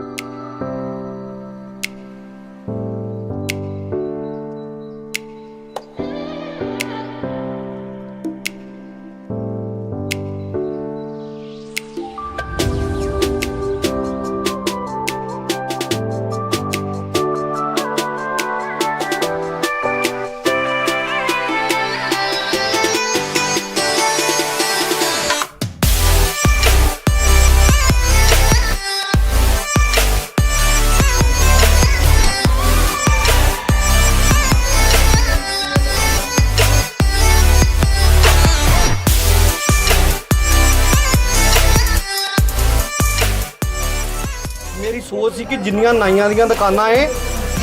ਮੇਰੀ ਕਿ ਜਿੰਨੀਆਂ ਨਾਈਆਂ ਦੀਆਂ ਦੁਕਾਨਾਂ ਏ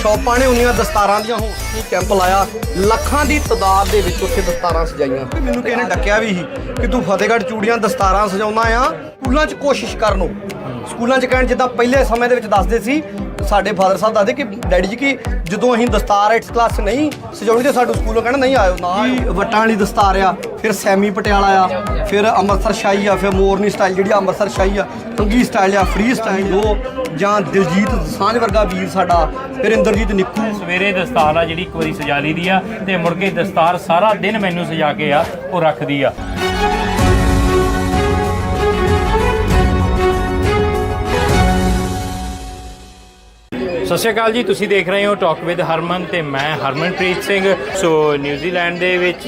ਸ਼ਾਪਾਂ ਨੇ ਉਨੀਆਂ ਦਸਤਾਰਾਂ ਦੀਆਂ ਹੋਣ ਕੀ ਕੈਂਪ ਲਾਇਆ। ਲੱਖਾਂ ਦੀ ਤਾਦਾਦ ਦੇ ਵਿੱਚ ਉੱਥੇ ਦਸਤਾਰਾਂ ਸਜਾਈਆਂ। ਮੈਨੂੰ ਕਿਸੇ ਨੇ ਡੱਕਿਆ ਵੀ ਸੀ ਕਿ ਤੂੰ ਫਤਿਹਗੜ੍ਹ ਚੂੜੀਆਂ ਦਸਤਾਰਾਂ ਸਜਾਉਣਾ ਆ। ਸਕੂਲਾਂ 'ਚ ਕੋਸ਼ਿਸ਼ ਕਰਨੋ ਸਕੂਲਾਂ 'ਚ ਕਹਿਣ ਜਿੱਦਾਂ ਪਹਿਲੇ ਸਮੇਂ ਦੇ ਵਿੱਚ ਦੱਸਦੇ ਸੀ ਸਾਡੇ ਫਾਦਰ ਸਾਹਿਬ ਦੱਸਦੇ ਕਿ ਡੈਡੀ ਜੀ ਕਿ ਜਦੋਂ ਅਸੀਂ ਦਸਤਾਰ 8th ਕਲਾਸ 'ਚ ਨਹੀਂ ਸਜਾਉਣੀ ਤੇ ਸਾਡੇ ਸਕੂਲੋਂ ਕਹਿਣਾ ਨਹੀਂ ਆਇਓ ਨਾ ਆਇਓ। ਵਟਾਂ ਵਾਲੀ ਦਸਤਾਰ ਆ ਫਿਰ ਸੈਮੀ ਪਟਿਆਲਾ ਆ ਫਿਰ ਅੰਮ੍ਰਿਤਸਰ ਸ਼ਾਹੀ ਆ ਫਿਰ ਮੋਰਨੀ ਸਟਾਈਲ ਜਿਹੜੀ ਅੰਮ੍ਰਿਤਸਰ ਸ਼ਾਹੀ ਆ ਕੰਗੀ ਸਟਾਈਲ ਆ ਫ੍ਰੀ ਸਟਾਈਲ ਉਹ ਜਾਂ ਦਿਲਜੀਤ ਦੋਸਾਂਝ ਵਰਗਾ ਵੀਰ ਸਾਡਾ ਫਿਰ ਇੰਦਰਜੀਤ ਨਿੱਕੂ। ਸਵੇਰੇ ਦਸਤਾਰ ਆ ਜਿਹੜੀ ਇੱਕ ਵਾਰੀ ਸਜਾ ਲਈ ਦੀ ਆ ਤੇ ਮੁੜ ਕੇ ਦਸਤਾਰ ਸਾਰਾ ਦਿਨ ਮੈਨੂੰ ਸਜਾ ਕੇ ਆ ਉਹ ਰੱਖਦੀ ਆ। ਸਤਿ ਸ਼੍ਰੀ ਅਕਾਲ ਜੀ ਤੁਸੀਂ ਦੇਖ ਰਹੇ ਹੋ ਟਾਕ ਵਿਦ ਹਰਮਨ ਤੇ ਮੈਂ ਹਰਮਨਪ੍ਰੀਤ ਸਿੰਘ ਸੋ ਨਿਊਜ਼ੀਲੈਂਡ ਦੇ ਵਿੱਚ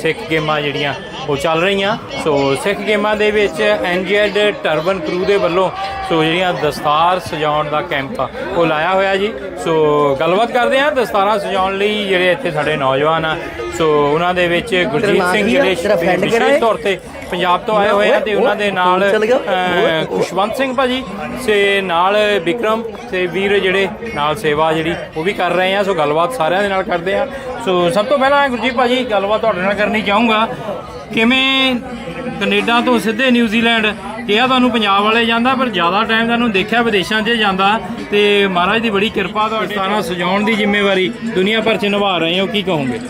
ਸਿੱਖ ਗੇਮਾਂ ਜਿਹੜੀਆਂ ਉਹ ਚੱਲ ਰਹੀਆਂ ਸੋ ਸਿੱਖ ਗੇਮਾਂ ਦੇ ਵਿੱਚ ਐਨਜੀਐਡ ਟਰਬਨ ਕਰੂ ਦੇ ਵੱਲੋਂ ਸੋ ਜਿਹੜੀਆਂ ਦਸਤਾਰ ਸਜਾਉਣ ਦਾ ਕੈਂਪ ਆ ਉਹ ਲਾਇਆ ਹੋਇਆ ਜੀ ਸੋ ਗੱਲਬਾਤ ਕਰਦੇ ਹਾਂ ਦਸਤਾਰਾਂ ਸਜਾਉਣ ਲਈ ਜਿਹੜੇ ਇੱਥੇ ਸਾਡੇ ਨੌਜਵਾਨ ਆ ਸੋ ਉਹਨਾਂ ਦੇ ਵਿੱਚ ਗੁਰਜੀਤ ਸਿੰਘ ਆ? ਜਿਹੜੇ ਵਿਸ਼ੇਸ਼? ਤੌਰ ਤੇ ਪੰਜਾਬ ਤੋਂ ਆਏ ਹੋਏ ਆ ਤੇ ਉਹਨਾਂ ਦੇ ਨਾਲ? ਅਹ, ਖੁਸ਼ਵੰਤ ਸਿੰਘ ਭਾਜੀ ਤੇ ਨਾਲ ਵਿਕਰਮ ਤੇ ਵੀਰ ਜਿਹੜੇ ਨਾਲ ਸੇਵਾ ਜਿਹੜੀ ਉਹ ਵੀ ਕਰ ਰਹੇ ਆ ਸੋ ਗੱਲਬਾਤ ਸਾਰਿਆਂ ਦੇ ਨਾਲ ਕਰਦੇ ਆ। ਸੋ ਸਭ ਤੋਂ ਪਹਿਲਾਂ ਗੁਰਜੀਤ ਭਾਜੀ ਗੱਲਬਾਤ ਤੁਹਾਡੇ ਨਾਲ ਕਰਨੀ ਚਾਹੂੰਗਾ। ਕਿਵੇਂ ਕੈਨੇਡਾ ਤੋਂ ਸਿੱਧੇ ਨਿਊਜ਼ੀਲੈਂਡ ਕਿਹਾ ਤੁਹਾਨੂੰ ਪੰਜਾਬ ਵਾਲੇ ਜਾਂਦਾ ਪਰ ਜ਼ਿਆਦਾ ਟਾਈਮ ਤੁਹਾਨੂੰ ਦੇਖਿਆ ਵਿਦੇਸ਼ਾਂ 'ਚ ਜਾਂਦਾ। ਤੇ ਮਹਾਰਾਜ ਦੀ ਬੜੀ ਕਿਰਪਾ ਤੁਹਾਡੇ ਸਾਰਾ ਸਜਾਉਣ ਦੀ ਜ਼ਿੰਮੇਵਾਰੀ ਦੁਨੀਆ ਭਰ 'ਚ ਨਿਭਾ ਰਹੇ ਹੋ ਕੀ ਕਹੋਗੇ?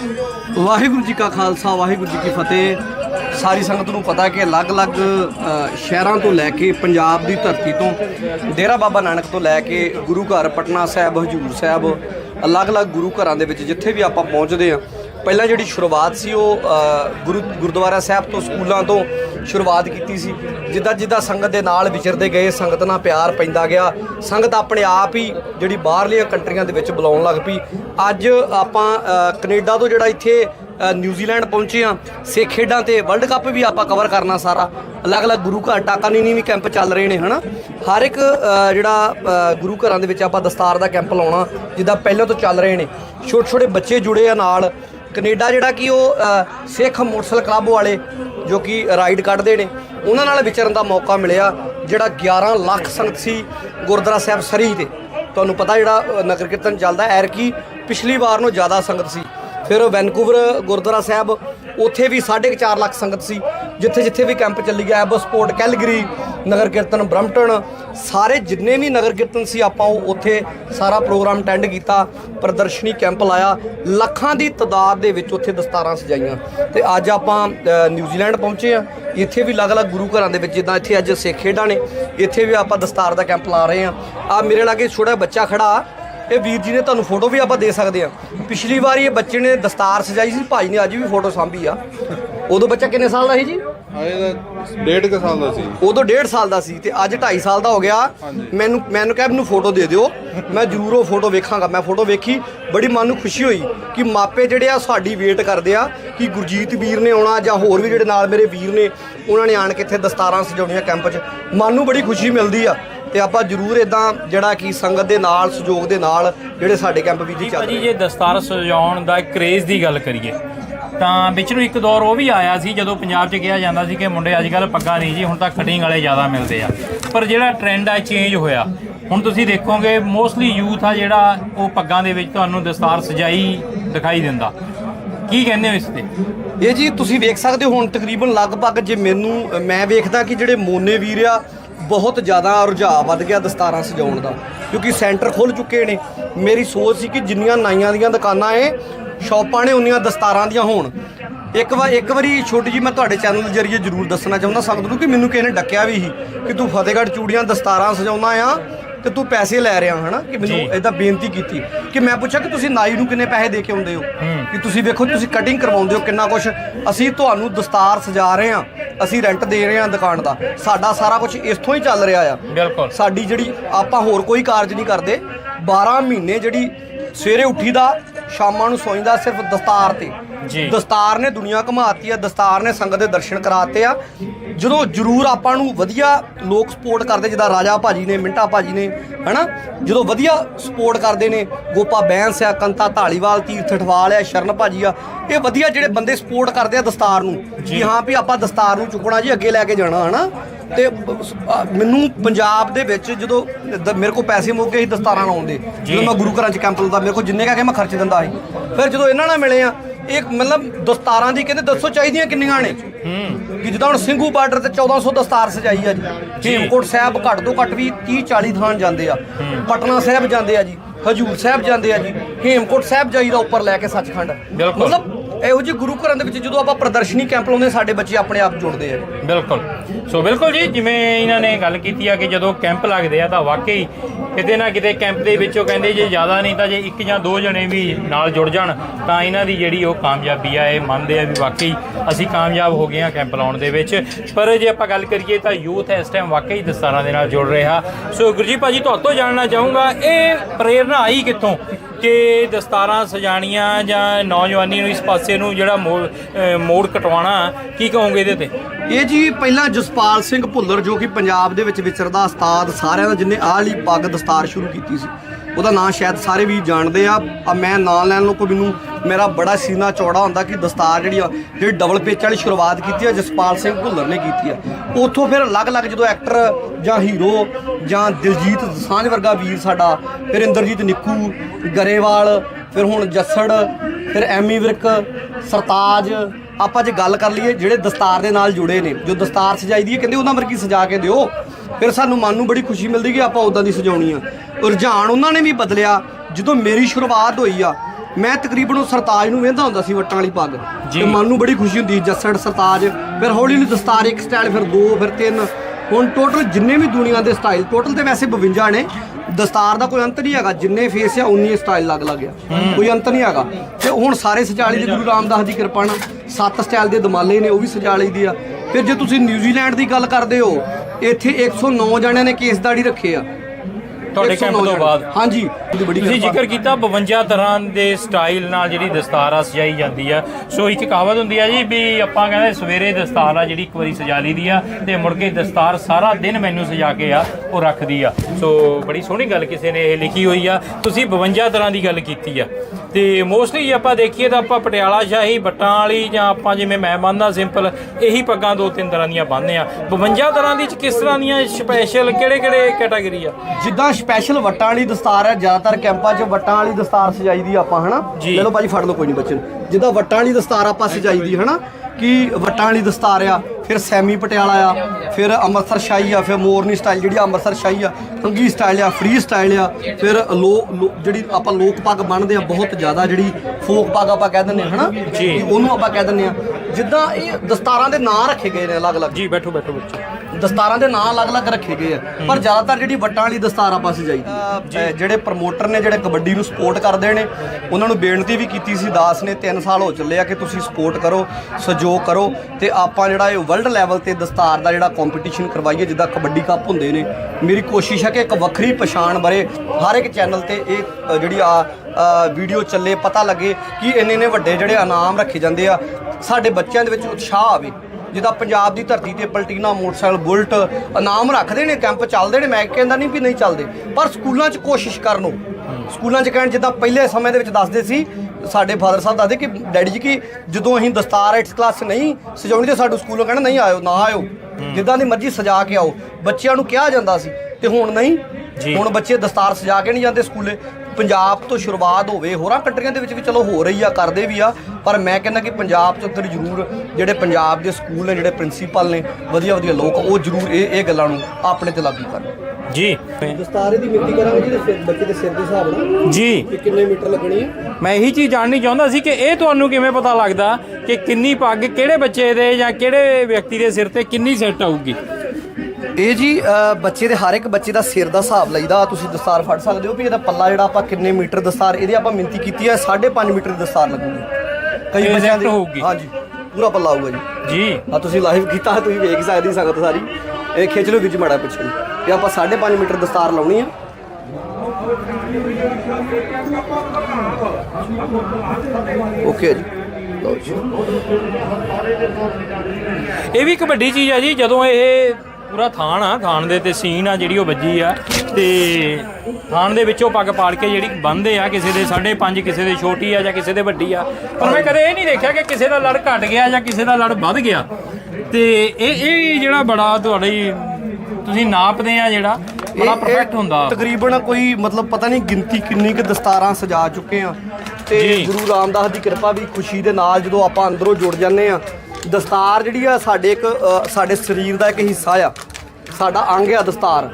ਵਾਹਿਗੁਰੂ ਜੀ ਕਾ ਖਾਲਸਾ ਵਾਹਿਗੁਰੂ ਜੀ ਕੀ ਫਤਿਹ। ਸਾਰੀ ਸੰਗਤ ਨੂੰ ਪਤਾ ਕਿ ਅਲੱਗ-ਅਲੱਗ ਸ਼ਹਿਰਾਂ ਤੋਂ ਲੈ ਕੇ ਪੰਜਾਬ ਦੀ ਧਰਤੀ ਤੋਂ ਡੇਰਾ ਬਾਬਾ ਨਾਨਕ ਤੋਂ ਲੈ ਕੇ ਗੁਰੂ ਘਰ ਪਟਨਾ ਸਾਹਿਬ ਹਜੂਰ ਸਾਹਿਬ ਅਲੱਗ-ਅਲੱਗ ਗੁਰੂ ਘਰਾਂ ਦੇ ਵਿੱਚ ਜਿੱਥੇ ਵੀ ਆਪਾਂ ਪਹੁੰਚਦੇ ਆ ਪਹਿਲਾਂ ਜਿਹੜੀ ਸ਼ੁਰੂਆਤ ਸੀ ਉਹ ਗੁਰੂ ਗੁਰਦੁਆਰਾ ਸਾਹਿਬ ਤੋਂ ਸਕੂਲਾਂ ਤੋਂ ਸ਼ੁਰੂਆਤ ਕੀਤੀ ਸੀ। ਜਿੱਦਾਂ ਜਿੱਦਾਂ ਸੰਗਤ ਦੇ ਨਾਲ ਵਿਚਰਦੇ ਗਏ ਸੰਗਤ ਨਾਲ ਪਿਆਰ ਪੈਂਦਾ ਗਿਆ ਸੰਗਤ ਆਪਣੇ ਆਪ ਹੀ ਜਿਹੜੀ ਬਾਹਰਲੀਆਂ ਕੰਟਰੀਆਂ ਦੇ ਵਿੱਚ ਬੁਲਾਉਣ ਲੱਗ ਪਈ। ਅੱਜ ਆਪਾਂ ਅ, ਕੈਨੇਡਾ ਤੋਂ ਜਿਹੜਾ ਇੱਥੇ ਨਿਊਜ਼ੀਲੈਂਡ ਪਹੁੰਚੇ ਆ ਸਿੱਖ ਖੇਡਾਂ ਤੇ ਵਰਲਡ ਕੱਪ ਵੀ ਆਪਾਂ ਕਵਰ ਕਰਨਾ ਸਾਰਾ। ਅਲੱਗ-ਅਲੱਗ ਗੁਰੂ ਘਰ ਟਾਕਾਨੀ ਟਾਕਾਨੀਨੀ ਵੀ ਕੈਂਪ ਚੱਲ ਰਹੇ ਨੇ, ਹਨਾ? ਹਰ ਇੱਕ ਜਿਹੜਾ ਗੁਰੂ ਘਰਾਂ ਦੇ ਵਿੱਚ ਆਪਾਂ ਦਸਤਾਰ ਦਾ ਕੈਂਪ ਲਾਉਣਾ, ਜਿੱਦਾਂ ਪਹਿਲਾਂ ਤੋਂ ਚੱਲ ਰਹੇ ਨੇ। ਛੋਟੇ ਛੋਟੇ ਬੱਚੇ ਜੁੜੇ ਆ ਨਾਲ। ਕੈਨੇਡਾ ਜਿਹੜਾ ਕਿ ਉਹ ਸਿੱਖ ਮੋਟਰਸਾਈਕਲ ਕਲੱਬ ਵਾਲੇ, ਜੋ ਕਿ ਰਾਈਡ ਕੱਢਦੇ ਨੇ, ਉਹਨਾਂ ਨਾਲ ਵਿਚਰਨ ਦਾ ਮੌਕਾ ਮਿਲਿਆ, ਜਿਹੜਾ 11 ਲੱਖ ਸੰਗਤ ਸੀ ਗੁਰਦੁਆਰਾ ਸਾਹਿਬ ਸਰੀ ਤੇ। ਤੁਹਾਨੂੰ ਪਤਾ ਜਿਹੜਾ ਨਗਰ ਕੀਰਤਨ ਚੱਲਦਾ ਐਰਕੀ ਪਿਛਲੀ ਵਾਰ ਨੂੰ ਜ਼ਿਆਦਾ ਸੰਗਤ ਸੀ। ਫਿਰ ਵੈਨਕੂਵਰ ਗੁਰਦੁਆਰਾ ਸਾਹਿਬ, ਉੱਥੇ ਵੀ 4.5 ਲੱਖ ਸੰਗਤ ਸੀ, ਜਿੱਥੇ ਜਿੱਥੇ ਵੀ ਕੈਂਪ ਚੱਲੀ ਗਿਆ ਐਬਸਪੋਰਟ ਕੈਲਗਰੀ, ਨਗਰ ਕੀਰਤਨ ਬ੍ਰਮਟਨ ਸਾਰੇ ਜਿੰਨੇ ਵੀ ਨਗਰ ਕੀਰਤਨ ਸੀ, ਆਪਾਂ ਉਹ ਉੱਥੇ ਸਾਰਾ ਪ੍ਰੋਗਰਾਮ ਅਟੈਂਡ ਕੀਤਾ, ਪ੍ਰਦਰਸ਼ਨੀ ਕੈਂਪ ਲਾਇਆ, ਲੱਖਾਂ ਦੀ ਤਾਦਾਦ ਦੇ ਵਿੱਚ ਉੱਥੇ ਦਸਤਾਰਾਂ ਸਜਾਈਆਂ। ਤੇ ਅੱਜ ਆਪਾਂ ਨਿਊਜ਼ੀਲੈਂਡ ਪਹੁੰਚੇ ਆ ਇੱਥੇ ਵੀ ਅਲੱਗ-ਅਲੱਗ ਗੁਰੂ ਘਰਾਂ ਦੇ ਵਿੱਚ, ਜਿੱਦਾਂ ਇੱਥੇ ਅੱਜ ਸਿੱਖ ਖੇਡਾਂ ਨੇ, ਇੱਥੇ ਵੀ ਆਪਾਂ ਦਸਤਾਰ ਦਾ ਕੈਂਪ ਲਾ ਰਹੇ ਆ ਆ ਮੇਰੇ ਲਾਗੇ ਛੋਟਾ ਬੱਚਾ ਖੜਾ ਇਹ ਵੀਰ ਜੀ ਨੇ ਤੁਹਾਨੂੰ ਫੋਟੋ ਵੀ ਆਪਾਂ ਦੇ ਸਕਦੇ ਆ ਪਿਛਲੀ ਵਾਰੀ ਇਹ ਬੱਚੇ ਨੇ ਦਸਤਾਰ ਸਜਾਈ ਸੀ ਭਾਈ ਨੇ ਅੱਜ ਵੀ ਫੋਟੋ ਸਾਂਭੀ ਆ। ਉਦੋਂ ਬੱਚਾ ਕਿੰਨੇ ਸਾਲ ਦਾ ਸੀ ਜੀ? ਆਏ ਡੇਢ ਕੁ ਸਾਲ ਦਾ ਸੀ। ਉਦੋਂ 1.5 ਸਾਲ ਦਾ ਸੀ ਤੇ ਅੱਜ 2.5 ਸਾਲ ਦਾ ਹੋ ਗਿਆ। ਮੈਨੂੰ ਮੈਨੂੰ ਕਹਿ ਮੈਨੂੰ ਫੋਟੋ ਦੇ ਦਿਓ। ਮੈਂ ਜ਼ਰੂਰ ਉਹ ਫੋਟੋ ਵੇਖਾਂਗਾ। ਮੈਂ ਫੋਟੋ ਵੇਖੀ ਬੜੀ ਮਨ ਨੂੰ ਖੁਸ਼ੀ ਹੋਈ ਕਿ ਮਾਪੇ ਜਿਹੜੇ ਆ ਸਾਡੀ ਵੇਟ ਕਰਦੇ ਆ ਕਿ ਗੁਰਜੀਤ ਵੀਰ ਨੇ ਆਉਣਾ ਜਾਂ ਹੋਰ ਵੀ ਜਿਹੜੇ ਨਾਲ ਮੇਰੇ ਵੀਰ ਨੇ ਉਹਨਾਂ ਨੇ ਆਣ ਕੇ ਇੱਥੇ ਦਸਤਾਰਾਂ ਸਜਾਉਣੀਆਂ ਕੈਂਪ 'ਚ। ਮਨ ਨੂੰ ਬੜੀ ਖੁਸ਼ੀ ਮਿਲਦੀ ਆ। ਤੇ ਆਪਾਂ ਜ਼ਰੂਰ ਇਦਾਂ ਜਿਹੜਾ ਕਿ ਸੰਗਤ ਦੇ ਨਾਲ ਸਹਿਯੋਗ ਦੇ ਨਾਲ ਜਿਹੜੇ ਸਾਡੇ ਕੈਂਪ ਵੀ ਜੀ ਚੱਲ ਭਾਜੀ ਜੇ ਦਸਤਾਰ ਸਜਾਉਣ ਦਾ ਕ੍ਰੇਜ਼ ਦੀ ਗੱਲ ਕਰੀਏ ਤਾਂ ਵਿੱਚ ਨੂੰ ਇੱਕ ਦੌਰ ਉਹ ਵੀ ਆਇਆ ਸੀ ਜਦੋਂ ਪੰਜਾਬ 'ਚ ਕਿਹਾ ਜਾਂਦਾ ਸੀ ਕਿ ਮੁੰਡੇ ਅੱਜ ਕੱਲ੍ਹ ਪੱਗਾਂ ਨਹੀਂ ਜੀ ਹੁਣ ਤਾਂ ਕਟਿੰਗ ਵਾਲੇ ਜ਼ਿਆਦਾ ਮਿਲਦੇ ਆ। ਪਰ ਜਿਹੜਾ ਟ੍ਰੈਂਡ ਆ ਚੇਂਜ ਹੋਇਆ। ਹੁਣ ਤੁਸੀਂ ਦੇਖੋਗੇ ਮੋਸਟਲੀ ਯੂਥ ਆ ਜਿਹੜਾ ਉਹ ਪੱਗਾਂ ਦੇ ਵਿੱਚ ਤੁਹਾਨੂੰ ਦਸਤਾਰ ਸਜਾਈ ਦਿਖਾਈ ਦਿੰਦਾ। ਕੀ ਕਹਿੰਦੇ ਹੋ ਇਸ ਤੇ? ਇਹ ਜੀ ਤੁਸੀਂ ਵੇਖ ਸਕਦੇ ਹੋ ਹੁਣ ਤਕਰੀਬਨ ਲਗਭਗ ਜੇ ਮੈਨੂੰ ਮੈਂ ਵੇਖਦਾ ਕਿ ਜਿਹੜੇ ਮੋਨੇ ਵੀਰ ਆ ਬਹੁਤ ਜ਼ਿਆਦਾ ਰੁਝਾਅ ਵੱਧ ਗਿਆ ਦਸਤਾਰਾਂ ਸਜਾਉਣ ਦਾ, ਕਿਉਂਕਿ ਸੈਂਟਰ ਖੁੱਲ ਚੁੱਕੇ ਨੇ। ਮੇਰੀ ਸੋਚ ਸੀ ਕਿ ਜਿੰਨੀਆਂ ਨਾਈਆਂ ਦੀਆਂ ਦੁਕਾਨਾਂ ਏ ਸ਼ਾਪਾਂ ਨੇ ਉਨੀਆਂ ਦਸਤਾਰਾਂ ਦੀਆਂ ਹੋਣ। ਇੱਕ ਵਾਰ ਇੱਕ ਵਾਰੀ ਛੋਟੀ ਜੀ ਮੈਂ ਤੁਹਾਡੇ ਚੈਨਲ ਦੇ ਜਰੀਏ ਜ਼ਰੂਰ ਦੱਸਣਾ ਚਾਹੁੰਦਾ ਸੰਗਤ ਨੂੰ ਕਿ ਮੈਨੂੰ ਕਿਸੇ ਨੇ ਡੱਕਿਆ ਵੀ ਸੀ ਕਿ ਤੂੰ ਫਤਿਹਗੜ੍ਹ ਚੂੜੀਆਂ ਦਸਤਾਰਾਂ ਸਜਾਉਣਾ ਆ ਤੇ ਤੂੰ ਪੈਸੇ ਲੈ ਰਿਹਾ ਹਨਾ ਕਿ ਮੈਨੂੰ। ਇਦਾਂ ਬੇਨਤੀ ਕੀਤੀ। ਕਿ ਮੈਂ ਪੁੱਛਿਆ ਕਿ ਤੁਸੀਂ ਨਾਈ ਨੂੰ ਕਿੰਨੇ ਪੈਸੇ ਦੇ ਕੇ ਆਉਂਦੇ ਹੋ? ਕਿ ਤੁਸੀਂ ਵੇਖੋ ਤੁਸੀਂ ਕਟਿੰਗ ਕਰਵਾਉਂਦੇ ਹੋ ਕਿੰਨਾ ਕੁਝ ਅਸੀਂ ਤੁਹਾਨੂੰ ਦਸਤਾਰ ਸਜਾ ਰਹੇ ਹਾਂ। ਅਸੀਂ ਰੈਂਟ ਦੇ ਰਹੇ ਹਾਂ ਦੁਕਾਨ ਦਾ। ਸਾਡਾ ਸਾਰਾ ਕੁਝ ਇੱਥੋਂ ਹੀ ਚੱਲ ਰਿਹਾ ਆ। ਬਿਲਕੁਲ। ਸਾਡੀ ਜਿਹੜੀ ਆਪਾਂ ਹੋਰ ਕੋਈ ਕਾਰਜ ਨਹੀਂ ਕਰਦੇ। 12 ਮਹੀਨੇ ਜਿਹੜੀ ਸਵੇਰੇ ਉੱਠੀਦਾ ਸ਼ਾਮਾਂ ਨੂੰ ਸੌਂਦਾ ਸਿਰਫ ਦਸਤਾਰ ਤੇ। ਜੀ। ਦਸਤਾਰ ਨੇ ਦੁਨੀਆ ਘੁਮਾਤੀ ਆ ਦਸਤਾਰ ਨੇ ਸੰਗਤ ਦੇ ਦਰਸ਼ਨ ਕਰਾਤੇ ਆ। ਜਦੋਂ ਜ਼ਰੂਰ ਆਪਾਂ ਨੂੰ ਵਧੀਆ ਲੋਕ ਸਪੋਰਟ ਕਰਦੇ ਜਿੱਦਾਂ ਰਾਜਾ ਭਾਜੀ ਨੇ ਮਿੰਟਾ ਭਾਜੀ ਨੇ ਹਨਾ? ਜਦੋਂ ਵਧੀਆ ਸਪੋਰਟ ਕਰਦੇ ਨੇ ਗੋਪਾ ਬੈਂਸ ਆ ਕੰਤਾ ਢਾਲੀਵਾਲ ਤੀਰਥ ਠਵਾਲ ਆ ਸ਼ਰਨ ਭਾਜੀ ਆ ਇਹ ਵਧੀਆ ਜਿਹੜੇ ਬੰਦੇ ਸਪੋਰਟ ਕਰਦੇ ਆ ਦਸਤਾਰ ਨੂੰ ਕਿ ਹਾਂ ਵੀ ਆਪਾਂ ਦਸਤਾਰ ਨੂੰ ਚੁੱਕਣਾ ਜੀ ਅੱਗੇ ਲੈ ਕੇ ਜਾਣਾ ਹਨਾ? ਤੇ ਮੈਨੂੰ ਪੰਜਾਬ ਦੇ ਵਿੱਚ ਜਦੋਂ ਮੇਰੇ ਕੋਲ ਪੈਸੇ ਮੁੱਕ ਗਏ ਸੀ ਦਸਤਾਰਾਂ ਲਾਉਣ ਦੇ ਜਦੋਂ ਮੈਂ ਗੁਰੂ ਘਰਾਂ 'ਚ ਕੈਂਪ ਲਾਉਂਦਾ ਮੇਰੇ ਕੋਲ ਜਿੰਨੇ ਕਾ ਕੇ ਮੈਂ ਖਰਚ ਦਿੰਦਾ ਸੀ। ਫਿਰ ਜਦੋਂ ਇਹਨਾਂ ਨਾਲ ਮਿਲੇ ਆ ਇਹ ਮਤਲਬ ਦਸਤਾਰਾਂ ਦੀ ਕਹਿੰਦੇ ਦੱਸੋ ਚਾਹੀਦੀਆਂ ਕਿੰਨੀਆਂ ਨੇ? ਕਿ ਜਿੱਦਾਂ ਹੁਣ ਸਿੰਘੂ ਬਾਰਡਰ ਤੇ 1400 ਦਸਤਾਰ ਸਜਾਈ ਆ ਜੀ। ਹੇਮਕੋਟ ਸਾਹਿਬ ਘੱਟ ਤੋਂ ਘੱਟ ਵੀ 30 40 ਥਾਂ ਜਾਂਦੇ ਆ। ਪਟਨਾ ਸਾਹਿਬ ਜਾਂਦੇ ਆ ਜੀ ਹਜੂਰ ਸਾਹਿਬ ਜਾਂਦੇ ਆ ਜੀ ਹੇਮਕੋਟ ਸਾਹਿਬ ਜਾਈਦਾ ਉੱਪਰ ਲੈ ਕੇ ਸੱਚਖੰਡ। ਮਤਲਬ ਇਹੋ ਜਿਹੇ ਗੁਰੂ ਘਰਾਂ ਦੇ ਵਿੱਚ ਜਦੋਂ ਆਪਾਂ ਪ੍ਰਦਰਸ਼ਨੀ ਕੈਂਪ ਲਾਉਂਦੇ ਸਾਡੇ ਬੱਚੇ ਆਪਣੇ ਆਪ ਜੁੜਦੇ ਆ। ਬਿਲਕੁਲ। ਸੋ ਬਿਲਕੁਲ ਜੀ, ਜਿਵੇਂ ਇਹਨਾਂ ਨੇ ਗੱਲ ਕੀਤੀ ਆ ਕਿ ਜਦੋਂ ਕੈਂਪ ਲੱਗਦੇ ਆ ਤਾਂ ਵਾਕਈ ਕਿਤੇ ਨਾ ਕਿਤੇ ਕੈਂਪ ਦੇ ਵਿੱਚੋਂ ਕਹਿੰਦੇ ਜੇ ਜ਼ਿਆਦਾ ਨਹੀਂ ਤਾਂ ਜੇ ਇੱਕ ਜਾਂ ਦੋ ਜਣੇ ਵੀ ਨਾਲ ਜੁੜ ਜਾਣ, ਤਾਂ ਇਹਨਾਂ ਦੀ ਜਿਹੜੀ ਉਹ ਕਾਮਯਾਬੀ ਆ, ਇਹ ਮੰਨਦੇ ਆ ਵੀ ਵਾਕਈ ਅਸੀਂ ਕਾਮਯਾਬ ਹੋ ਗਏ ਆ ਕੈਂਪ ਲਾਉਣ ਦੇ ਵਿੱਚ। ਪਰ ਜੇ ਆਪਾਂ ਗੱਲ ਕਰੀਏ ਤਾਂ ਯੂਥ ਇਸ ਟਾਈਮ ਵਾਕਈ ਦਸਤਾਰਾਂ ਦੇ ਨਾਲ ਜੁੜ ਰਿਹਾ। ਸੋ ਗੁਰਜੀਤ ਭਾਜੀ ਤੁਹਾਡੇ ਤੋਂ ਜਾਣਨਾ ਚਾਹੂੰਗਾ, ਇਹ ਪ੍ਰੇਰਣਾ ਆਈ ਕਿੱਥੋਂ? ਕਿ ਦਸਤਾਰਾਂ ਸਜਾਣੀਆਂ ਜਾਂ ਨੌਜਵਾਨੀ ਨੂੰ ਇਸ ਪਾਸੇ ਨੂੰ ਜਿਹੜਾ ਮੋੜ ਮੋੜ ਕਟਵਾਉਣਾ, ਕੀ ਕਹੋਗੇ ਇਹਦੇ ਤੇ? ਇਹ ਜੀ ਪਹਿਲਾਂ ਜਸਪਾਲ ਸਿੰਘ ਭੁੱਲਰ ਜੋ ਕਿ ਪੰਜਾਬ ਦੇ ਵਿੱਚ ਵਿਚਰਦਾ ਉਸਤਾਦ ਸਾਰਿਆਂ ਦਾ ਜਿਨੇ ਆਹ ਵਾਲੀ ਪੱਗ ਦਸਤਾਰ ਸ਼ੁਰੂ ਕੀਤੀ ਸੀ। ਉਹਦਾ ਨਾਂ ਸ਼ਾਇਦ ਸਾਰੇ ਵੀ ਜਾਣਦੇ ਆ। ਆ ਮੈਂ ਨਾਂ ਲੈਣ ਨੂੰ ਕੋਈ ਮੈਨੂੰ ਮੇਰਾ ਬੜਾ ਸੀਨਾ ਚੌੜਾ ਹੁੰਦਾ ਕਿ ਦਸਤਾਰ ਜਿਹੜੀ ਆ, ਜਿਹੜੀ ਡਬਲ ਪੇਚ ਵਾਲੀ ਸ਼ੁਰੂਆਤ ਕੀਤੀ ਆ, ਜਸਪਾਲ ਸਿੰਘ ਭੁੱਲਰ ਨੇ ਕੀਤੀ ਆ। ਉੱਥੋਂ ਫਿਰ ਅਲੱਗ-ਅਲੱਗ ਜਦੋਂ ਐਕਟਰ ਜਾਂ ਹੀਰੋ ਜਾਂ ਦਿਲਜੀਤ ਦਸਾਂਝ ਵਰਗਾ ਵੀਰ ਸਾਡਾ, ਫਿਰ ਇੰਦਰਜੀਤ ਨਿੱਕੂ, ਗਰੇਵਾਲ, ਫਿਰ ਹੁਣ ਜੱਸੜ, ਫਿਰ ਐਮੀ ਵਿਰਕ, ਸਰਤਾਜ ਆਪਾਂ ਜੇ ਗੱਲ ਕਰ ਲਈਏ ਜਿਹੜੇ ਦਸਤਾਰ ਦੇ ਨਾਲ ਜੁੜੇ ਨੇ ਜੋ ਦਸਤਾਰ ਸਜਾਈ ਦੀ ਹੈ ਕਹਿੰਦੇ ਉਹਨਾਂ ਵਰਗੀ ਸਜਾ ਕੇ ਦਿਓ। ਫਿਰ ਸਾਨੂੰ ਮਨ ਨੂੰ ਬੜੀ ਖੁਸ਼ੀ ਮਿਲਦੀ ਕਿ ਆਪਾਂ ਉਦਾਂ ਦੀ ਸਜਾਉਣੀ ਆ। ਰੁਝਾਨ ਉਹਨਾਂ ਨੇ ਵੀ ਬਦਲਿਆ ਜਦੋਂ ਮੇਰੀ ਸ਼ੁਰੂਆਤ ਹੋਈ ਆ ਮੈਂ ਤਕਰੀਬਨ ਉਹ ਸਰਤਾਜ ਨੂੰ ਵੇਂਦਾ ਹੁੰਦਾ ਸੀ ਵੱਟਾਂ ਵਾਲੀ ਪੱਗ। ਤੇ ਮਨ ਨੂੰ ਬੜੀ ਖੁਸ਼ੀ ਹੁੰਦੀ ਜੱਸੜ ਸਰਤਾਜ ਫਿਰ ਹੌਲੀ ਹੌਲੀ ਦਸਤਾਰ ਇੱਕ ਸਟਾਈਲ ਫਿਰ ਦੋ ਫਿਰ ਤਿੰਨ। ਹੁਣ ਟੋਟਲ ਜਿੰਨੇ ਵੀ ਦੁਨੀਆ ਦੇ ਸਟਾਈਲ ਟੋਟਲ ਤੇ ਵੈਸੇ 52 ਨੇ। ਦਸਤਾਰ ਦਾ ਕੋਈ ਅੰਤ ਨਹੀਂ ਹੈਗਾ ਜਿੰਨੇ ਫੇਸ ਆ ਉਨੀ ਸਟਾਈਲ ਲੱਗ ਲੱਗ ਆ। ਕੋਈ ਅੰਤ ਨਹੀਂ ਹੈਗਾ। ਤੇ ਹੁਣ ਸਾਰੇ ਸਜਾਲੀ ਦੇ ਗੁਰੂ ਰਾਮਦਾਸ ਦੀ ਕਿਰਪਾ ਨਾਲ ਸੱਤ ਸਟਾਈਲ ਦੇ ਦਮਾਲੇ ਨੇ ਉਹ ਵੀ ਸਜਾ ਲਈ ਦੀ ਆ। ਫਿਰ ਜੇ ਤੁਸੀਂ ਨਿਊਜ਼ੀਲੈਂਡ ਦੀ ਗੱਲ ਕਰਦੇ ਹੋ ਇੱਥੇ 109 ਜਣਿਆਂ ਨੇ ਕੇਸ ਦਾੜੀ ਰੱਖੇ ਆ। ਤੁਹਾਡੇ 109 ਕੈਂਪ ਤੋਂ। ਬਾਅਦ? ਹਾਂਜੀ। ਤੁਸੀਂ। ਜ਼ਿਕਰ ਕੀਤਾ 52 ਤਰ੍ਹਾਂ ਦੇ ਸਟਾਈਲ ਨਾਲ ਜਿਹੜੀ ਦਸਤਾਰ ਆ ਸਜਾਈ ਜਾਂਦੀ ਆ। ਸੋ ਇੱਕ ਕਹਾਵਤ ਹੁੰਦੀ ਆ ਜੀ ਵੀ ਆਪਾਂ ਕਹਿੰਦੇ ਸਵੇਰੇ ਦਸਤਾਰ ਆ ਜਿਹੜੀ ਇੱਕ ਵਾਰੀ ਸਜਾ ਲਈ ਦੀ ਆ ਤੇ ਮੁੜ ਕੇ ਦਸਤਾਰ ਸਾਰਾ ਦਿਨ ਮੈਨੂੰ ਸਜਾ ਕੇ ਆ ਉਹ ਰੱਖਦੀ ਆ। ਸੋ ਬੜੀ ਸੋਹਣੀ ਗੱਲ ਕਿਸੇ ਨੇ ਇਹ ਲਿਖੀ ਹੋਈ ਆ। ਤੁਸੀਂ 52 ਤਰ੍ਹਾਂ ਦੀ ਗੱਲ ਕੀਤੀ ਆ। ਤੇ ਮੋਸਟਲੀ ਜੇ ਆਪਾਂ ਦੇਖੀਏ ਤਾਂ ਆਪਾਂ ਪਟਿਆਲਾ ਸ਼ਾਹੀ ਬੱਟਾਂ ਵਾਲੀ ਜਾਂ ਆਪਾਂ ਜਿਵੇਂ ਮੈਂ ਬੰਨਦਾ ਸਿੰਪਲ ਇਹੀ ਪੱਗਾਂ ਦੋ ਤਿੰਨ ਤਰ੍ਹਾਂ ਦੀਆਂ ਬੰਨ੍ਹਦੇ ਆ 52 ਤਰ੍ਹਾਂ ਦੀ ਚ ਕਿਸ ਤਰ੍ਹਾਂ ਦੀਆਂ ਸਪੈਸ਼ਲ ਕਿਹੜੇ ਕਿਹੜੇ ਕੈਟਾਗਰੀ ਆ? ਜਿੱਦਾਂ ਸਪੈਸ਼ਲ ਵੱਟਾਂ ਵਾਲੀ ਦਸਤਾਰ ਹੈ ਜ਼ਿਆਦਾਤਰ ਕੈਂਪਾਂ 'ਚ ਵੱਟਾਂ ਵਾਲੀ ਦਸਤਾਰ ਸਜਾਈ ਦੀ ਆਪਾਂ ਹਨਾ? ਜੀ। ਲੈ ਲਓ ਭਾਜੀ ਫੜ ਲਓ ਕੋਈ ਨਹੀਂ ਬੱਚੇ ਨੂੰ। ਜਿੱਦਾਂ ਵੱਟਾਂ ਵਾਲੀ ਦਸਤਾਰ ਆਪਾਂ ਸਜਾਈ ਦੀ ਹਨਾ? ਕਿ ਵੱਟਾਂ ਵਾਲੀ ਦਸਤਾਰ ਆ ਫਿਰ ਸੈਮੀ ਪਟਿਆਲਾ ਆ ਫਿਰ ਅੰਮ੍ਰਿਤਸਰ ਸ਼ਾਹੀ ਆ ਫਿਰ ਮੋਰਨੀ ਸਟਾਈਲ ਜਿਹੜੀ ਅੰਮ੍ਰਿਤਸਰ ਸ਼ਾਹੀ ਆ ਅੰਗੀ ਸਟਾਈਲ ਆ ਫ੍ਰੀ ਸਟਾਈਲ ਆ ਫਿਰ ਲੋ ਜਿਹੜੀ ਆਪਾਂ ਲੋਕ ਪੱਗ ਬੰਨਦੇ ਆ ਬਹੁਤ ਜ਼ਿਆਦਾ ਜਿਹੜੀ ਫੋਕ ਪੱਗ ਆਪਾਂ ਕਹਿ ਦਿੰਦੇ ਆ ਹਨਾ? ਉਹਨੂੰ ਆਪਾਂ ਕਹਿ ਦਿੰਦੇ ਆ। ਜਿੱਦਾਂ ਇਹ ਦਸਤਾਰਾਂ ਦੇ ਨਾਂ ਰੱਖੇ ਗਏ ਨੇ ਅਲੱਗ-ਅਲੱਗ। ਜੀ ਬੈਠੋ ਬੈਠੋ ਬੱਚੇ। ਦਸਤਾਰਾਂ ਦੇ ਨਾਂ ਅਲੱਗ-ਅਲੱਗ ਰੱਖੇ ਗਏ ਆ। ਪਰ ਜ਼ਿਆਦਾਤਰ ਜਿਹੜੀ ਵੱਟਾਂ ਵਾਲੀ ਦਸਤਾਰ ਆਪਾਂ ਸਜਾਈ ਜਿਹੜੇ ਪ੍ਰਮੋਟਰ ਨੇ ਜਿਹੜੇ ਕਬੱਡੀ ਨੂੰ ਸਪੋਰਟ ਕਰਦੇ ਨੇ ਉਹਨਾਂ ਨੂੰ ਬੇਨਤੀ ਵੀ ਕੀਤੀ ਸੀ ਦਾਸ ਨੇ 3 ਸਾਲ ਹੋ ਚੱਲੇ ਆ ਕਿ ਤੁਸੀਂ ਸਪੋਰਟ ਕਰੋ ਸਹਿਯੋਗ ਕਰੋ ਤੇ ਆਪਾਂ ਜਿਹੜਾ ਇਹ ਵਰਲਡ ਲੈਵਲ ਤੇ ਦਸਤਾਰ ਦਾ ਜਿਹੜਾ ਕੰਪੀਟੀਸ਼ਨ ਕਰਵਾਈਏ ਜਿੱਦਾਂ ਕਬੱਡੀ ਕੱਪ ਹੁੰਦੇ ਨੇ ਮੇਰੀ ਕੋਸ਼ਿਸ਼ ਹੈ ਕਿ ਇੱਕ ਵੱਖਰੀ ਪਛਾਣ ਬਾਰੇ ਹਰ ਇੱਕ ਚੈਨਲ ਤੇ ਇਹ ਅ, ਜਿਹੜੀ ਆ ਵੀਡੀਓ ਚੱਲੇ ਪਤਾ ਲੱਗੇ ਕਿ ਇੰਨੇ ਇੰਨੇ ਵੱਡੇ ਜਿਹੜੇ ਇਨਾਮ ਰੱਖੇ ਜਾਂਦੇ ਆ। ਸਾਡੇ ਬੱਚਿਆਂ ਦੇ ਵਿੱਚ ਉਤਸ਼ਾਹ ਆਵੇ। ਜਿੱਦਾਂ ਪੰਜਾਬ ਦੀ ਧਰਤੀ ਤੇ ਪਲਟੀਨਾ ਮੋਟਰਸਾਈਕਲ ਬੁਲਟ ਇਨਾਮ ਰੱਖਦੇ ਨੇ ਕੈਂਪ ਚੱਲਦੇ ਨੇ। ਮੈਂ ਕਹਿੰਦਾ ਨਹੀਂ ਵੀ ਨਹੀਂ ਚੱਲਦੇ। ਪਰ ਸਕੂਲਾਂ 'ਚ ਕੋਸ਼ਿਸ਼ ਕਰਨੋ। ਸਕੂਲਾਂ 'ਚ ਕਹਿਣ ਜਿੱਦਾਂ ਪਹਿਲੇ ਸਮੇਂ ਦੇ ਵਿੱਚ ਦੱਸਦੇ ਸੀ ਸਾਡੇ ਫਾਦਰ ਸਾਹਿਬ ਦੱਸਦੇ ਕਿ ਡੈਡੀ ਜੀ ਕਿ ਜਦੋਂ ਅਸੀਂ ਦਸਤਾਰ 8th ਕਲਾਸ ਨਹੀਂ ਸਜਾਉਣੀ ਤੇ ਸਾਡੇ ਸਕੂਲੋਂ ਕਹਿਣਾ ਨਹੀਂ ਆਇਓ ਨਾ ਆਇਓ। ਜਿੱਦਾਂ ਦੀ ਮਰਜ਼ੀ ਸਜਾ ਕੇ ਆਓ। ਬੱਚਿਆਂ ਨੂੰ ਕਿਹਾ ਜਾਂਦਾ ਸੀ ਤੇ ਹੁਣ ਨਹੀਂ। ਹੁਣ ਬੱਚੇ ਦਸਤਾਰ ਸਜਾ ਕੇ ਨਹੀਂ ਜਾਂਦੇ ਸਕੂਲੇ। ਪੰਜਾਬ ਤੋਂ ਸ਼ੁਰੂਆਤ ਹੋਵੇ ਹੋਰਾਂ ਕੰਟਰੀਆਂ ਦੇ ਵਿੱਚ ਵੀ ਚਲੋ ਹੋ ਰਹੀ ਆ ਕਰਦੇ ਵੀ ਆ ਪਰ ਮੈਂ ਕਹਿੰਦਾ ਕਿ ਪੰਜਾਬ 'ਚ ਉੱਧਰ ਜ਼ਰੂਰ ਜਿਹੜੇ ਪੰਜਾਬ ਦੇ ਸਕੂਲ ਨੇ ਜਿਹੜੇ ਪ੍ਰਿੰਸੀਪਲ ਨੇ ਵਧੀਆ ਵਧੀਆ ਲੋਕ ਉਹ ਜ਼ਰੂਰ ਇਹ ਇਹ ਗੱਲਾਂ ਨੂੰ ਆਪਣੇ ਤੇ ਲਾਗੂ ਕਰਨ। ਜੀ। ਦਸਤਾਰੇ ਦੀ ਮਿੱਤੀ ਕਰਾਂਗੇ ਜਿਹਦੇ ਸਿਰ ਬੱਚੇ ਦੇ ਸਿਰ ਦੇ ਹਿਸਾਬ ਨਾਲ। ਜੀ। ਕਿ ਕਿੰਨੇ ਮੀਟਰ ਲੱਗਣੀ ਹੈ? ਮੈਂ ਇਹੀ ਚੀਜ਼ ਜਾਣਨੀ ਚਾਹੁੰਦਾ ਸੀ ਕਿ ਇਹ ਤੁਹਾਨੂੰ ਕਿਵੇਂ ਪਤਾ ਲੱਗਦਾ ਕਿ ਕਿੰਨੀ ਪੱਗ ਕਿਹੜੇ ਬੱਚੇ ਦੇ ਜਾਂ ਕਿਹੜੇ ਵਿਅਕਤੀ ਦੇ ਸਿਰ ਤੇ ਕਿੰਨੀ ਸੈੱਟ ਆਊਗੀ? ਇਹ ਜੀ ਬੱਚੇ ਦੇ ਹਰ ਇੱਕ ਬੱਚੇ ਦਾ ਸਿਰ ਦਾ ਹਿਸਾਬ ਲਈਦਾ। ਤੁਸੀਂ ਦਸਤਾਰ ਫੜ ਸਕਦੇ ਹੋ ਵੀ ਇਹਦਾ ਪੱਲਾ ਜਿਹੜਾ ਆਪਾਂ ਕਿੰਨੇ ਮੀਟਰ ਦਸਤਾਰ ਇਹਦੀ ਆਪਾਂ ਮਿੰਤੀ ਕੀਤੀ ਹੈ 5.5 ਮੀਟਰ ਦੀ ਦਸਤਾਰ ਲੱਗੂਗੀ। ਕਈ ਬੱਚਿਆਂ ਹੋਊਗੀ। ਹਾਂਜੀ ਪੂਰਾ ਪੱਲਾ ਆਊਗਾ ਜੀ। ਜੀ। ਆ ਤੁਸੀਂ ਲਾਈਵ ਕੀਤਾ ਤੁਸੀਂ ਵੇਖ ਸਕਦੇ ਸੰਗਤ ਸਾਰੀ। ਇਹ ਖਿੱਚ ਲਓ ਵਿੱਚ ਮਾੜਾ ਪਿੱਛੇ ਨੂੰ। ਇਹ ਆਪਾਂ 5.5 ਮੀਟਰ ਦਸਤਾਰ ਲਾਉਣੀ ਆ। ਓਕੇ ਜੀ। ਲਓ ਜੀ। ਇਹ ਵੀ ਇੱਕ ਵੱਡੀ ਚੀਜ਼ ਆ ਜੀ, ਜਦੋਂ ਇਹ ਪੂਰਾ ਥਾਣ ਆ ਥਾਣ ਦੇ ਤੇ ਸੀਨ ਆ ਜਿਹੜੀ ਉਹ ਵੱਜੀ ਆ, ਤੇ ਥਾਣ ਦੇ ਵਿੱਚੋਂ ਪੱਗ ਪਾੜ ਕੇ ਜਿਹੜੀ ਬੰਨਦੇ ਆ, ਕਿਸੇ ਦੇ 5.5 ਕਿਸੇ ਦੇ ਛੋਟੀ ਆ ਜਾਂ ਕਿਸੇ ਦੇ ਵੱਡੀ ਆ। ਪਰ ਮੈਂ ਕਦੇ ਇਹ ਨਹੀਂ ਦੇਖਿਆ ਕਿ ਕਿਸੇ ਦਾ ਲੜ ਘਟ ਗਿਆ ਜਾਂ ਕਿਸੇ ਦਾ ਲੜ ਵੱਧ ਗਿਆ। ਤੇ ਇਹ ਇਹ ਜਿਹੜਾ ਬੜਾ ਤੁਹਾਡੀ ਤੁਸੀਂ ਨਾਪਦੇ ਆ ਜਿਹੜਾ ਬੜਾ ਪਰਫੈਕਟ ਹੁੰਦਾ। ਤਕਰੀਬਨ ਕੋਈ ਮਤਲਬ ਪਤਾ ਨਹੀਂ ਗਿਣਤੀ ਕਿੰਨੀ ਕਿ ਦਸਤਾਰਾਂ ਸਜਾ ਚੁੱਕੇ ਆ। ਤੇ। ਗੁਰੂ ਰਾਮਦਾਸ ਦੀ ਕਿਰਪਾ ਵੀ ਖੁਸ਼ੀ ਦੇ ਨਾਲ ਜਦੋਂ ਆਪਾਂ ਅੰਦਰੋਂ ਜੁੜ ਜਾਂਦੇ ਆ ਦਸਤਾਰ ਜਿਹੜੀ ਆ ਸਾਡੇ ਇੱਕ ਸਾਡੇ ਸਰੀਰ ਦਾ ਇੱਕ ਹਿੱਸਾ ਆ। ਸਾਡਾ ਅੰਗ ਆ ਦਸਤਾਰ।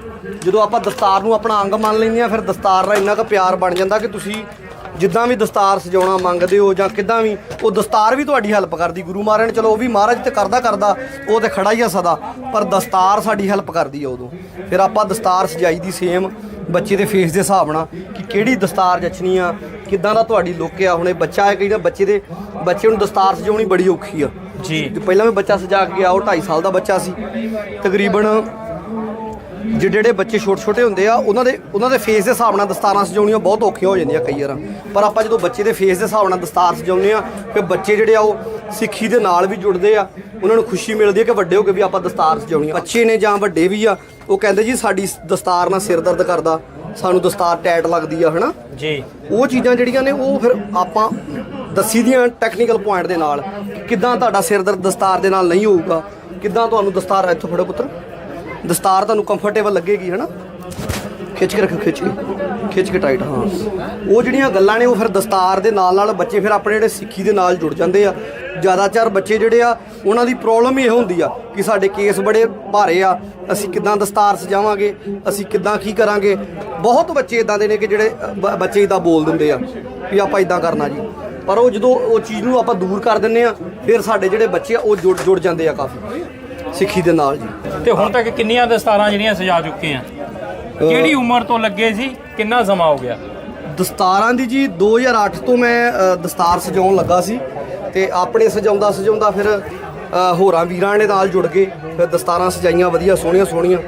ਜਦੋਂ ਆਪਾਂ ਦਸਤਾਰ ਨੂੰ ਆਪਣਾ ਅੰਗ ਮੰਨ ਲੈਂਦੇ ਆ ਫਿਰ ਦਸਤਾਰ ਨਾਲ ਇੰਨਾ ਕੁ ਪਿਆਰ ਬਣ ਜਾਂਦਾ ਕਿ ਤੁਸੀਂ ਜਿੱਦਾਂ ਵੀ ਦਸਤਾਰ ਸਜਾਉਣਾ ਮੰਗਦੇ ਹੋ ਜਾਂ ਕਿੱਦਾਂ ਵੀ ਉਹ ਦਸਤਾਰ ਵੀ ਤੁਹਾਡੀ ਹੈਲਪ ਕਰਦੀ ਗੁਰੂ ਮਹਾਰਾਜ ਨੇ। ਚਲੋ ਉਹ ਵੀ ਮਹਾਰਾਜ ਤੇ ਕਰਦਾ ਕਰਦਾ ਉਹ ਤੇ ਖੜਾ ਹੀ ਆ ਸਦਾ ਪਰ ਦਸਤਾਰ ਸਾਡੀ ਹੈਲਪ ਕਰਦੀ ਆ ਉਦੋਂ। ਫਿਰ ਆਪਾਂ ਦਸਤਾਰ ਸਜਾਈ ਦੀ ਸੇਮ ਬੱਚੇ ਦੇ ਫੇਸ ਦੇ ਹਿਸਾਬ ਨਾਲ ਕਿ ਕਿਹੜੀ ਦਸਤਾਰ ਜਚਣੀ ਆ ਕਿੱਦਾਂ ਦਾ ਤੁਹਾਡੀ ਲੁੱਕ ਆ। ਹੁਣ ਇਹ ਬੱਚਾ ਹੈ ਨਾ ਬੱਚੇ ਦੇ ਬੱਚੇ ਨੂੰ ਦਸਤਾਰ ਸਜਾਉਣੀ ਬੜੀ ਔਖੀ ਆ। ਜੀ। ਪਹਿਲਾਂ ਮੈਂ ਬੱਚਾ ਸਜਾ ਕੇ ਗਿਆ ਉਹ 2.5 ਸਾਲ ਦਾ ਬੱਚਾ ਸੀ। ਤਕਰੀਬਨ ਜਿਹੜੇ ਜਿਹੜੇ ਬੱਚੇ ਛੋਟੇ ਛੋਟੇ ਹੁੰਦੇ ਆ ਉਹਨਾਂ ਦੇ ਉਹਨਾਂ ਦੇ ਫੇਸ ਦੇ ਹਿਸਾਬ ਨਾਲ ਦਸਤਾਰਾਂ ਸਜਾਉਣੀਆਂ ਬਹੁਤ ਔਖੀਆਂ ਹੋ ਜਾਂਦੀਆਂ ਕਈ ਵਾਰ ਪਰ ਆਪਾਂ ਜਦੋਂ ਬੱਚੇ ਦੇ ਫੇਸ ਦੇ ਹਿਸਾਬ ਨਾਲ ਦਸਤਾਰ ਸਜਾਉਂਦੇ ਆ ਫਿਰ ਬੱਚੇ ਜਿਹੜੇ ਆ ਉਹ ਸਿੱਖੀ ਦੇ ਨਾਲ ਵੀ ਜੁੜਦੇ ਆ ਉਹਨਾਂ ਨੂੰ ਖੁਸ਼ੀ ਮਿਲਦੀ ਹੈ ਕਿ ਵੱਡੇ ਹੋ ਕੇ ਵੀ ਆਪਾਂ ਦਸਤਾਰ ਸਜਾਉਣੀ ਆ। ਬੱਚੇ ਨੇ ਜਾਂ ਵੱਡੇ ਵੀ ਆ ਉਹ ਕਹਿੰਦੇ ਜੀ ਸਾਡੀ ਦਸਤਾਰ ਨਾਲ ਸਿਰ ਦਰਦ ਕਰਦਾ ਸਾਨੂੰ ਦਸਤਾਰ ਟੈਟ ਲੱਗਦੀ ਆ ਹਨਾ? ਜੀ। ਉਹ ਚੀਜ਼ਾਂ ਜਿਹੜੀਆਂ ਨੇ ਉਹ ਫਿਰ ਆਪਾਂ ਦੱਸੀ ਦੀਆਂ ਟੈਕਨੀਕਲ ਪੁਆਇੰਟ ਦੇ ਨਾਲ ਕਿ ਕਿੱਦਾਂ ਤੁਹਾਡਾ ਸਿਰ ਦਰਦ ਦਸਤਾਰ ਦੇ ਨਾਲ ਨਹੀਂ ਹੋਊਗਾ ਕਿੱਦਾਂ ਤੁਹਾਨੂੰ ਦਸਤਾਰ ਇੱਥੋਂ ਫੜੋ ਪੁੱਤਰ? ਦਸਤਾਰ ਤੁਹਾਨੂੰ ਕੰਫਰਟੇਬਲ ਲੱਗੇਗੀ, ਹਨਾ? ਖਿੱਚ ਕੇ ਰੱਖੋ ਖਿੱਚ ਕੇ। ਖਿੱਚ ਕੇ ਟਾਈਟ ਹਾਂ। ਉਹ ਜਿਹੜੀਆਂ ਗੱਲਾਂ ਨੇ, ਉਹ ਫਿਰ ਦਸਤਾਰ ਦੇ ਨਾਲ ਨਾਲ ਬੱਚੇ ਫਿਰ ਆਪਣੇ ਜਿਹੜੇ ਸਿੱਖੀ ਦੇ ਨਾਲ ਜੁੜ ਜਾਂਦੇ ਆ। ਜ਼ਿਆਦਾਤਰ ਬੱਚੇ ਜਿਹੜੇ ਆ, ਉਹਨਾਂ ਦੀ ਪ੍ਰੋਬਲਮ ਇਹ ਹੁੰਦੀ ਆ ਕਿ ਸਾਡੇ ਕੇਸ ਬੜੇ ਭਾਰੇ ਆ। ਅਸੀਂ ਕਿੱਦਾਂ ਦਸਤਾਰ ਸਜਾਵਾਂਗੇ? ਅਸੀਂ ਕਿੱਦਾਂ ਕੀ ਕਰਾਂਗੇ? ਬਹੁਤ ਬੱਚੇ ਇਦਾਂ ਦੇ ਨੇ ਕਿ ਜਿਹੜੇ ਬੱਚੇ ਇਦਾਂ ਬੋਲ ਦਿੰਦੇ ਆ ਵੀ ਆਪਾਂ ਇਦਾਂ ਕਰਨਾ ਜੀ। ਪਰ ਉਹ ਜਦੋਂ ਉਹ ਚੀਜ਼ ਨੂੰ ਆਪਾਂ ਦੂਰ ਕਰ ਦਿੰਨੇ ਆ, ਫਿਰ ਸਾਡੇ ਜਿਹੜੇ ਬੱਚੇ ਆ, ਉਹ ਜੁੜ ਜੁੜ ਜਾਂਦੇ ਆ ਕਾਫੀ। ਸਿੱਖੀ ਦੇ ਨਾਲ ਜੀ। ਤੇ ਹੁਣ ਤੱਕ ਕਿੰਨੀਆਂ ਦਸਤਾਰਾਂ ਜਿਹੜੀਆਂ ਸਜਾ ਚੁੱਕੇ ਆ ਕਿਹੜੀ ਉਮਰ ਤੋਂ ਲੱਗੇ ਸੀ? ਕਿੰਨਾ ਸਮਾਂ ਹੋ ਗਿਆ? ਦਸਤਾਰਾਂ ਦੀ ਜੀ 2008 ਤੋਂ ਮੈਂ ਅ, ਦਸਤਾਰ ਸਜਾਉਣ ਲੱਗਾ ਸੀ ਤੇ ਆਪਣੇ ਸਜਾਉਂਦਾ ਸਜਾਉਂਦਾ ਫਿਰ ਅ, ਹੋਰਾਂ ਵੀਰਾਂ ਨੇ ਨਾਲ ਜੁੜ ਗਏ। ਫਿਰ ਦਸਤਾਰਾਂ ਸਜਾਈਆਂ ਵਧੀਆ ਸੋਹਣੀਆਂ ਸੋਹਣੀਆਂ।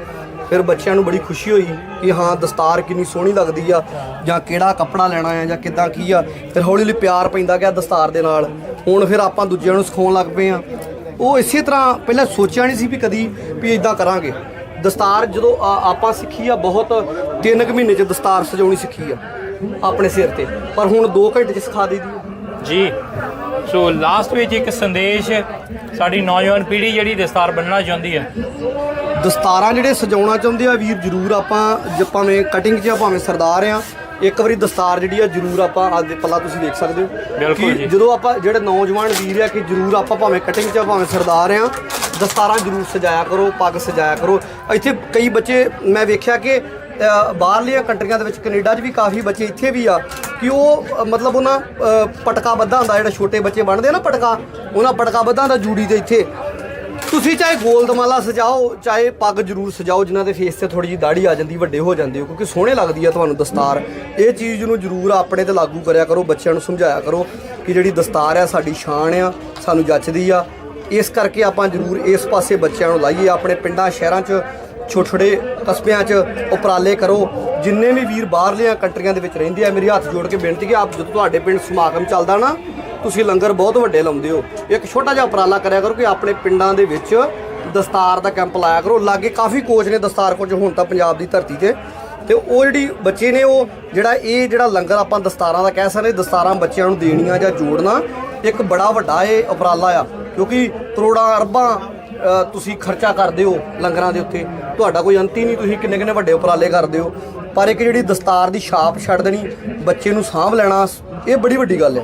ਫਿਰ ਬੱਚਿਆਂ ਨੂੰ ਬੜੀ ਖੁਸ਼ੀ ਹੋਈ ਕਿ ਹਾਂ ਦਸਤਾਰ ਕਿੰਨੀ ਸੋਹਣੀ ਲੱਗਦੀ ਆ ਜਾਂ ਕਿਹੜਾ ਕੱਪੜਾ ਲੈਣਾ ਆ ਜਾਂ ਕਿੱਦਾਂ ਕੀ ਆ। ਫਿਰ ਹੌਲੀ ਹੌਲੀ ਪਿਆਰ ਪੈਂਦਾ ਗਿਆ ਦਸਤਾਰ ਦੇ ਨਾਲ। ਹੁਣ ਫਿਰ ਆਪਾਂ ਦੂਜਿਆਂ ਨੂੰ ਸਿਖਾਉਣ ਲੱਗ ਪਏ ਆ। ਉਹ ਇਸੇ ਤਰ੍ਹਾਂ ਪਹਿਲਾਂ ਸੋਚਿਆ ਨਹੀਂ ਸੀ ਵੀ ਕਦੀ ਵੀ ਇਦਾਂ ਕਰਾਂਗੇ। ਦਸਤਾਰ ਜਦੋਂ ਆਪਾਂ ਸਿੱਖੀ ਆ ਬਹੁਤ 3 ਕੁ ਮਹੀਨੇ ਚ ਦਸਤਾਰ ਸਜਾਉਣੀ ਸਿੱਖੀ ਆ ਆਪਣੇ ਸਿਰ ਤੇ। ਪਰ ਹੁਣ 2 ਘੰਟੇ ਚ ਸਿਖਾ ਦਈਦੀ ਆ। ਜੀ। ਸੋ ਲਾਸਟ ਵਿੱਚ ਇੱਕ ਸੰਦੇਸ਼ ਸਾਡੀ ਨੌਜਵਾਨ ਪੀੜ੍ਹੀ ਜਿਹੜੀ ਦਸਤਾਰ ਬੰਨਣਾ ਚਾਹੁੰਦੀ ਹੈ ਦਸਤਾਰਾਂ ਜਿਹੜੇ ਸਜਾਉਣਾ ਚਾਹੁੰਦੇ ਆ ਵੀਰ ਜਰੂਰ ਆਪਾਂ ਭਾਵੇਂ ਕਟਿੰਗ 'ਚ ਭਾਵੇਂ ਸਰਦਾਰ ਆ ਇੱਕ ਵਾਰੀ ਦਸਤਾਰ ਜਿਹੜੀ ਆ ਜਰੂਰ ਆਪਾਂ ਅੱਜ ਪੱਲਾ ਤੁਸੀਂ ਦੇਖ ਸਕਦੇ ਹੋ ਬਿਲਕੁਲ ਕਿ ਜੀ। ਜਦੋਂ ਆਪਾਂ ਜਿਹੜੇ ਨੌਜਵਾਨ ਵੀਰ ਆ ਕਿ ਜਰੂਰ ਆਪਾਂ ਭਾਵੇਂ ਕਟਿੰਗ 'ਚ ਆ ਭਾਵੇਂ ਸਰਦਾਰ ਆ ਦਸਤਾਰਾਂ ਜਰੂਰ ਸਜਾਇਆ ਕਰੋ ਪੱਗ ਸਜਾਇਆ ਕਰੋ ਇੱਥੇ ਕਈ ਬੱਚੇ ਮੈਂ ਵੇਖਿਆ ਕਿ ਅ, ਬਾਹਰਲੀਆਂ ਕੰਟਰੀਆਂ ਦੇ ਵਿੱਚ ਕੈਨੇਡਾ 'ਚ ਵੀ ਕਾਫੀ ਬੱਚੇ ਇੱਥੇ ਵੀ ਆ ਕਿ ਉਹ ਅ, ਮਤਲਬ ਉਹਨਾਂ ਅ, ਪਟਕਾ ਬੱਧਾ ਹੁੰਦਾ ਜਿਹੜਾ ਛੋਟੇ ਬੱਚੇ ਬਣਦੇ ਆ ਨਾ ਪਟਕਾ ਉਹਨਾਂ ਪਟਕਾ ਬੱਧਾ ਦਾ ਜੂੜੀ ਦੇ ਇੱਥੇ ਤੁਸੀਂ ਚਾਹੇ ਗੋਲਦਮਾਲਾ ਸਜਾਓ, ਚਾਹੇ ਪੱਗ ਜ਼ਰੂਰ ਸਜਾਓ, ਜਿਨ੍ਹਾਂ ਦੇ ਫੇਸ ਤੇ ਥੋੜੀ ਜਿਹੀ ਦਾੜੀ ਆ ਜਾਂਦੀ, ਵੱਡੇ ਹੋ ਜਾਂਦੇ ਹੋ, ਕਿਉਂਕਿ ਸੋਹਣੇ ਲੱਗਦੀ ਆ ਤੁਹਾਨੂੰ ਦਸਤਾਰ। ਇਹ ਚੀਜ਼ ਨੂੰ ਜ਼ਰੂਰ ਆਪਣੇ ਤੇ ਲਾਗੂ ਕਰਿਆ ਕਰੋ, ਬੱਚਿਆਂ ਨੂੰ ਸਮਝਾਇਆ ਕਰੋ ਕਿ ਜਿਹੜੀ ਦਸਤਾਰ ਆ, ਸਾਡੀ ਸ਼ਾਨ ਆ, ਸਾਨੂੰ ਜੱਚਦੀ ਆ। ਇਸ ਕਰਕੇ ਆਪਾਂ ਜ਼ਰੂਰ ਇਸ ਪਾਸੇ ਬੱਚਿਆਂ ਨੂੰ ਲਾਈਏ, ਆਪਣੇ ਪਿੰਡਾਂ, ਸ਼ਹਿਰਾਂ 'ਚ ਛੋਟੇ ਛੋਟੇ ਕਸਬਿਆਂ 'ਚ ਉਪਰਾਲੇ ਕਰੋ। ਜਿੰਨੇ ਵੀ ਵੀਰ ਬਾਹਰਲੀਆਂ ਕੰਟਰੀਆਂ ਦੇ ਵਿੱਚ ਰਹਿੰਦੇ ਆ, ਮੇਰੀ ਹੱਥ ਜੋੜ ਕੇ ਬੇਨਤੀ ਕਿ ਆਪ ਜਦੋਂ ਤੁਹਾਡੇ ਪਿੰਡ ਸਮਾਗਮ ਚੱਲਦਾ ਨਾ ਤੁਸੀਂ ਲੰਗਰ ਬਹੁਤ ਵੱਡੇ ਲਾਉਂਦੇ ਹੋ। ਇੱਕ ਛੋਟਾ ਜਿਹਾ ਉਪਰਾਲਾ ਕਰਿਆ ਕਰੋ ਕਿ ਆਪਣੇ ਪਿੰਡਾਂ ਦੇ ਵਿੱਚ ਦਸਤਾਰ ਦਾ ਕੈਂਪ ਲਾਇਆ ਕਰੋ। ਲਾਗੇ ਕਾਫੀ ਕੋਚ ਨੇ ਦਸਤਾਰ ਕੋਚ ਹੁਣ ਤਾਂ ਪੰਜਾਬ ਦੀ ਧਰਤੀ ਤੇ। ਤੇ ਉਹ ਜਿਹੜੀ ਬੱਚੇ ਨੇ ਉਹ ਜਿਹੜਾ ਇਹ ਜਿਹੜਾ ਲੰਗਰ ਆਪਾਂ ਦਸਤਾਰਾਂ ਦਾ ਕਹਿ ਸਕਦੇ, ਦਸਤਾਰਾਂ ਬੱਚਿਆਂ ਨੂੰ ਦੇਣੀਆਂ ਜਾਂ ਜੋੜਨਾ, ਇੱਕ ਬੜਾ ਵੱਡਾ ਇਹ ਉਪਰਾਲਾ ਆ। ਕਿਉਂਕਿ ਕਰੋੜਾਂ ਅਰਬਾਂ ਤੁਸੀਂ ਖਰਚਾ ਕਰਦੇ ਹੋ ਲੰਗਰਾਂ ਦੇ ਉੱਤੇ। ਤੁਹਾਡਾ ਕੋਈ ਅੰਤ ਹੀ ਨਹੀਂ, ਤੁਸੀਂ ਕਿੰਨੇ ਕਿੰਨੇ ਵੱਡੇ ਉਪਰਾਲੇ ਕਰਦੇ ਹੋ। ਪਰ ਇੱਕ ਜਿਹੜੀ ਦਸਤਾਰ ਦੀ ਛਾਪ ਛੱਡ ਦੇਣੀ, ਬੱਚੇ ਨੂੰ ਸਾਂਭ ਲੈਣਾ, ਇਹ ਬੜੀ ਵੱਡੀ ਗੱਲ ਹੈ।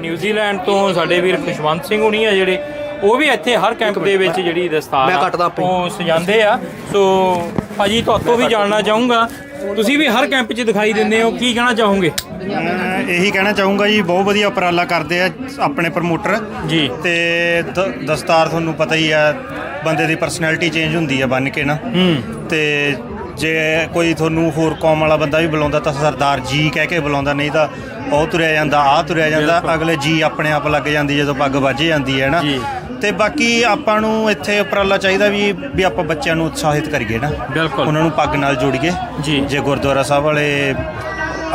ਨਿਊਜ਼ੀਲੈਂਡ ਤੋਂ ਸਾਡੇ ਵੀਰ ਖੁਸ਼ਵੰਤ ਸਿੰਘ ਹੁਣੀ ਆ ਜਿਹੜੇ ਉਹ ਵੀ ਇੱਥੇ ਹਰ ਕੈਂਪ ਦੇ ਵਿੱਚ ਜਿਹੜੀ ਦਸਤਾਰ ਆ। ਉਹ ਸਜਾਉਂਦੇ ਆ। ਸੋ ਭਾਜੀ ਤੁਹਾਤੋਂ ਵੀ ਜਾਣਨਾ ਚਾਹੂੰਗਾ। ਤੁਸੀਂ ਵੀ ਹਰ ਕੈਂਪ 'ਚ ਦਿਖਾਈ ਦਿੰਦੇ ਹੋ ਕੀ ਕਹਿਣਾ ਚਾਹੋਗੇ? ਮੈਂ ਇਹੀ ਕਹਿਣਾ ਚਾਹੂੰਗਾ ਜੀ ਬਹੁਤ ਵਧੀਆ ਉਪਰਾਲਾ ਕਰਦੇ ਆ ਆਪਣੇ ਪ੍ਰਮੋਟਰ ਜੀ। ਤੇ ਦ- ਦਸਤਾਰ ਤੁਹਾਨੂੰ ਪਤਾ ਹੀ ਆ ਬੰਦੇ ਦੀ ਪਰਸਨੈਲਿਟੀ ਚੇਂਜ ਹੁੰਦੀ ਆ ਬੰਨ ਕੇ ਨਾ। ਹੂੰ। ਤੇ ਜੇ ਕੋਈ ਤੁਹਾਨੂੰ ਹੋਰ ਕੌਮ ਵਾਲਾ ਬੰਦਾ ਵੀ ਬੁਲਾਉਂਦਾ ਤਾਂ ਸਰਦਾਰ ਜੀ ਕਹਿ ਕੇ ਬੁਲਾਉਂਦਾ ਨਹੀਂ ਤਾਂ ਉਹ ਤੁਰਿਆ ਜਾਂਦਾ ਆ ਤੁਰਿਆ ਜਾਂਦਾ ਅਗਲੇ ਜੀ ਆਪਣੇ ਆਪ ਲੱਗ ਜਾਂਦੀ ਜਦੋਂ ਪੱਗ ਵੱਜ ਜਾਂਦੀ ਹੈ ਨਾ। ਤੇ ਬਾਕੀ ਆਪਾਂ ਨੂੰ ਇੱਥੇ ਉਪਰਾਲਾ ਚਾਹੀਦਾ ਵੀ ਵੀ ਆਪਾਂ ਬੱਚਿਆਂ ਨੂੰ ਉਤਸ਼ਾਹਿਤ ਕਰੀਏ ਨਾ ਬਿਲਕੁਲ। ਉਹਨਾਂ ਨੂੰ ਪੱਗ ਨਾਲ ਜੋੜੀਏ ਜੀ। ਗੁਰਦੁਆਰਾ ਸਾਹਿਬ ਵਾਲੇ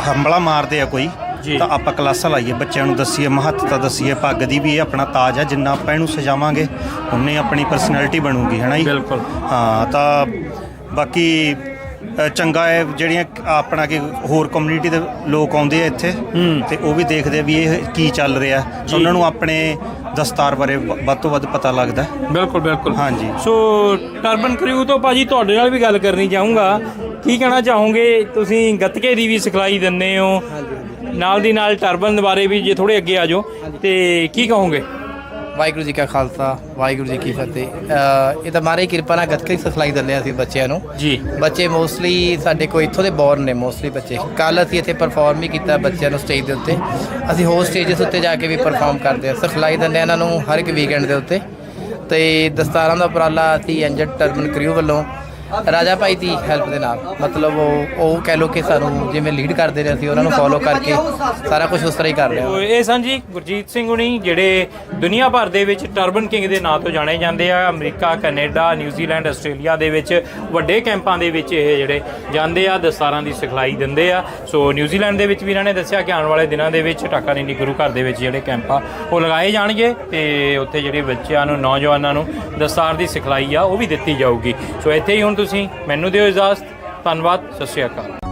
ਹੰਬਲਾ ਮਾਰਦੇ ਆ ਕੋਈ। ਤਾਂ ਆਪਾਂ ਕਲਾਸਾਂ ਲਾਈਏ ਬੱਚਿਆਂ ਨੂੰ ਦੱਸੀਏ ਮਹੱਤਤਾ ਦੱਸੀਏ ਪੱਗ ਦੀ ਵੀ ਇਹ ਆਪਣਾ ਤਾਜ ਆ ਜਿੰਨਾ ਆਪਾਂ ਇਹਨੂੰ ਸਜਾਵਾਂਗੇ ਉਨੇ ਆਪਣੀ ਪਰਸਨੈਲਿਟੀ ਬਣੂਗੀ ਹੈ ਨਾ ਜੀ ਬਿਲਕੁਲ। ਹਾਂ ਤਾਂ ਬਾਕੀ ਚੰਗਾ ਹੈ ਜਿਹੜੀਆਂ ਆਪਣਾ ਕਿ ਹੋਰ ਕਮਿਊਨਿਟੀ ਦੇ ਲੋਕ ਆਉਂਦੇ ਆ ਇੱਥੇ। ਤੇ ਉਹ ਵੀ ਦੇਖਦੇ ਆ ਵੀ ਇਹ ਕੀ ਚੱਲ ਰਿਹਾ। ਉਹਨਾਂ ਨੂੰ ਆਪਣੇ ਦਸਤਾਰ ਬਾਰੇ ਵੱਧ ਤੋਂ ਵੱਧ ਪਤਾ ਲੱਗਦਾ। ਬਿਲਕੁਲ ਬਿਲਕੁਲ। ਹਾਂਜੀ। ਸੋ ਟਰਬਨ ਕਰਿਊ ਤੋਂ ਭਾਜੀ ਤੁਹਾਡੇ ਨਾਲ ਵੀ ਗੱਲ ਕਰਨੀ ਚਾਹੂੰਗਾ। ਕੀ ਕਹਿਣਾ ਚਾਹੋਗੇ? ਤੁਸੀਂ ਗੱਤਕੇ ਦੀ ਵੀ ਸਿਖਲਾਈ ਦਿੰਦੇ ਹੋ। ਨਾਲ ਦੀ ਨਾਲ ਟਰਬਨ ਬਾਰੇ ਵੀ ਜੇ ਥੋੜੇ ਅੱਗੇ ਆ ਜਾਓ। ਤੇ ਕੀ ਕਹੋਗੇ? ਵਾਹਿਗੁਰੂ ਜੀ ਕਾ ਖਾਲਸਾ ਵਾਹਿਗੁਰੂ ਜੀ ਕੀ ਫਤਿਹ। ਇਹ ਤਾਂ ਮਾਰੇ ਕਿਰਪਾ ਨਾਲ ਗੱਤਕੇ ਦੀ ਸਿਖਲਾਈ ਦਿੰਦੇ ਅਸੀਂ ਬੱਚਿਆਂ ਨੂੰ। ਜੀ। ਬੱਚੇ ਮੋਸਟਲੀ ਸਾਡੇ ਕੋਲ ਇੱਥੋਂ ਦੇ ਬੋਰਨ ਨੇ ਮੋਸਟਲੀ ਬੱਚੇ। ਕੱਲ ਅਸੀਂ ਇੱਥੇ ਪਰਫਾਰਮ ਵੀ ਕੀਤਾ ਬੱਚਿਆਂ ਨੂੰ ਸਟੇਜ ਦੇ ਉੱਤੇ। ਅਸੀਂ ਹੋਰ ਸਟੇਜਸ ਉੱਤੇ ਜਾ ਕੇ ਵੀ ਪਰਫਾਰਮ ਕਰਦੇ ਹਾਂ। ਸਿਖਲਾਈ ਦਿੰਦੇ ਹਾਂ ਇਹਨਾਂ ਨੂੰ ਹਰ ਇੱਕ ਵੀਕਐਂਡ ਦੇ ਉੱਤੇ। ਤੇ ਦਸਤਾਰਾਂ ਦਾ ਉਪਰਾਲਾ ਅਸੀਂ ਐਂਜਡ ਟਰਮਨ ਕਰਿਊ ਵੱਲੋਂ ਰਾਜਾ ਭਾਈ ਦੀ ਹੈਲਪ ਦੇ ਨਾਲ। ਮਤਲਬ ਉਹ ਉਹ ਕਹਿ ਲੋ ਕਿ ਸਾਨੂੰ ਜਿਵੇਂ ਲੀਡ ਕਰਦੇ ਰਹੇ ਅਸੀਂ, ਉਹਨਾਂ ਨੂੰ ਫੋਲੋ ਕਰਕੇ ਸਾਰਾ ਕੁਝ ਉਸ ਤਰ੍ਹਾਂ ਹੀ ਕਰ ਰਿਹਾ ਸੋ ਇਹ ਸਨ ਜੀ ਗੁਰਜੀਤ ਸਿੰਘ ਹੁਣੀ ਜਿਹੜੇ ਦੁਨੀਆ ਭਰ ਦੇ ਵਿੱਚ ਟਰਬਨ ਕਿੰਗ ਦੇ ਨਾਂ ਤੋਂ ਜਾਣੇ ਜਾਂਦੇ ਆ। ਅਮਰੀਕਾ, ਕੈਨੇਡਾ ਨਿਊਜ਼ੀਲੈਂਡ ਆਸਟ੍ਰੇਲੀਆ ਦੇ ਵਿੱਚ ਵੱਡੇ ਕੈਂਪਾਂ ਦੇ ਵਿੱਚ ਇਹ ਜਿਹੜੇ ਜਾਂਦੇ ਆ, ਦਸਤਾਰਾਂ ਦੀ ਸਿਖਲਾਈ ਦਿੰਦੇ ਆ। ਸੋ ਨਿਊਜ਼ੀਲੈਂਡ ਦੇ ਵਿੱਚ ਵੀ ਇਹਨਾਂ ਨੇ ਦੱਸਿਆ ਕਿ ਆਉਣ ਵਾਲੇ ਦਿਨਾਂ ਦੇ ਵਿੱਚ ਟਾਕਾ ਟਾਕਾਨੀਨੀ ਗੁਰੂ ਘਰ ਦੇ ਵਿੱਚ ਜਿਹੜੇ ਕੈਂਪ ਆ ਉਹ ਲਗਾਏ ਜਾਣਗੇ ਤੇ ਉੱਥੇ ਜਿਹੜੇ ਬੱਚਿਆਂ ਨੂੰ, ਨੌਜਵਾਨਾਂ ਨੂੰ ਦਸਤਾਰ ਦੀ ਸਿਖਲਾਈ ਆ, ਉਹ ਵੀ ਦਿੱਤੀ ਜਾਊਗੀ। ਸੋ ਇੱਥੇ ਹੀ ਹੁਣ ਤੁਸੀਂ। ਮੈਨੂੰ ਦਿਓ ਇਜਾਜ਼ਤ। ਧੰਨਵਾਦ। ਸਤਿ ਸ਼੍ਰੀ ਅਕਾਲ।